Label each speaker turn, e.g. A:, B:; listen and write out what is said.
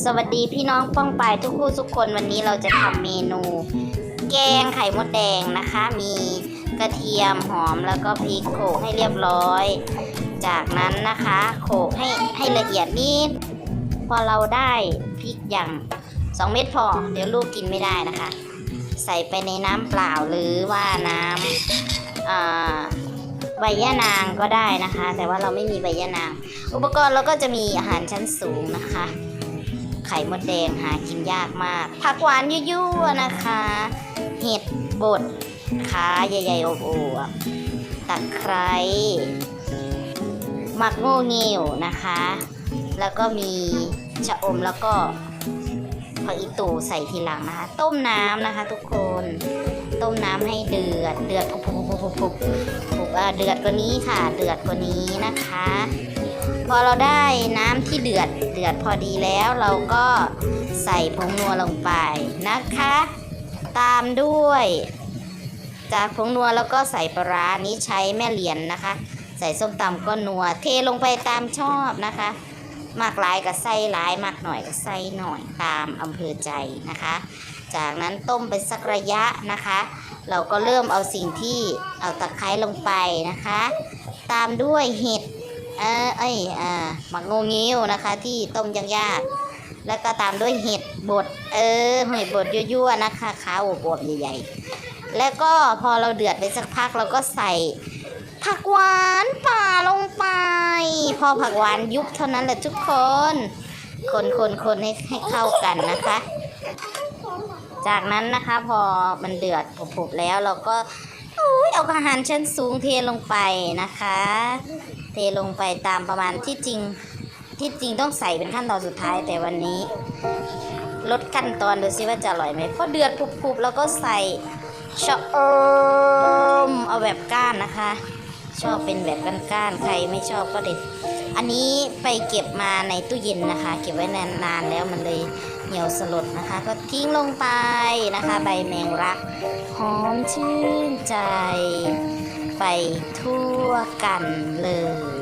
A: สวัสดีพี่น้องป้องปายทุกคู่ทุกคนวันนี้เราจะทำเมนู แกงไข่มดแดงนะคะ มีกระเทียมหอมแล้วก็พริกโขลกให้เรียบร้อย จากนั้นนะคะโขลกให้ให้ละเอียดนิดพอเราได้พริกอย่าง2เม็ดพอ เดี๋ยวลูกกินไม่ได้นะคะ ใส่ไปในน้ำเปล่าหรือว่าน้ำอ่าใบยะนางก็ได้นะคะ แต่ว่าเราไม่มีใบยะนาง อุปกรณ์เราก็จะมีอาหารชั้นสูงนะคะ ข่มดแดงหากินยากมาก ผักหวานยั่วๆนะคะ เห็ดบดขาใหญ่ๆอบอวบๆตะไคร้หมักง่เงียวนะคะ แล้วก็มีชะอมแล้วก็ผักอีตูใส่ทีหลังนะคะ ต้มน้ำนะคะ ทุกคนต้มน้ำให้เดือดเดือดปุบปุบปุบปุบปุบปุบเดือดกว่านี้ค่ะ เดือดกว่านี้นะคะ พอเราได้น้ำที่เดือดเดือดพอดีแล้วเราก็ใส่ผงนัวลงไปนะคะ ตามด้วย จากผงนัวแล้วก็ใส่ปลาร้านี้ใช้แม่เหรียญนะคะ ใส่ส้มตำก็นัว เทลงไปตามชอบนะคะมากหลายกับไส้หลายมากหน่อยกับไส้หน่อยตามอำเภอใจนะคะ จากนั้นต้มไปสักระยะนะคะ เราก็เริ่มเอาสิ่งที่เอาตะไคร้ลงไปนะคะ ตามด้วยเห็ด เออเอ้ยอ่าหมักงูงิ้วนะคะ ที่ต้มยากๆแล้วก็ตามด้วยเห็ดบด เออเห็ดบดยั่วๆนะคะขาวอวบๆใหญ่ๆ แล้วก็พอเราเดือดไปสักพักเราก็ใส่ ผักหวานป่าลงไป พอผักหวานยุบเท่านั้นแหละทุกคน คนคนคนให้ให้เข้ากันนะคะ จากนั้นนะคะพอมันเดือดผุบๆแล้วเราก็ อุ๊ยเอาอาหารชั้นสูงเทลงไปนะคะ เทลงไปตามประมาณที่จริง ที่จริงต้องใส่เป็นขั้นตอนสุดท้ายแต่วันนี้ ลดขั้นตอนดูซิว่าจะอร่อยไหมพอเดือดผุบๆแล้วก็ใส่ชะอมเอาแบบก้านนะคะ ชอบเป็นแบบก้านๆใครไม่ชอบก็เด็ด อันนี้ไปเก็บมาในตู้เย็นนะคะ เก็บไว้นานๆแล้วมันเลยเหี่ยวสลดนะคะ ก็ทิ้งลงไปนะคะ ใบแมงรักหอมชื่นใจ ไปทั่วกันเลย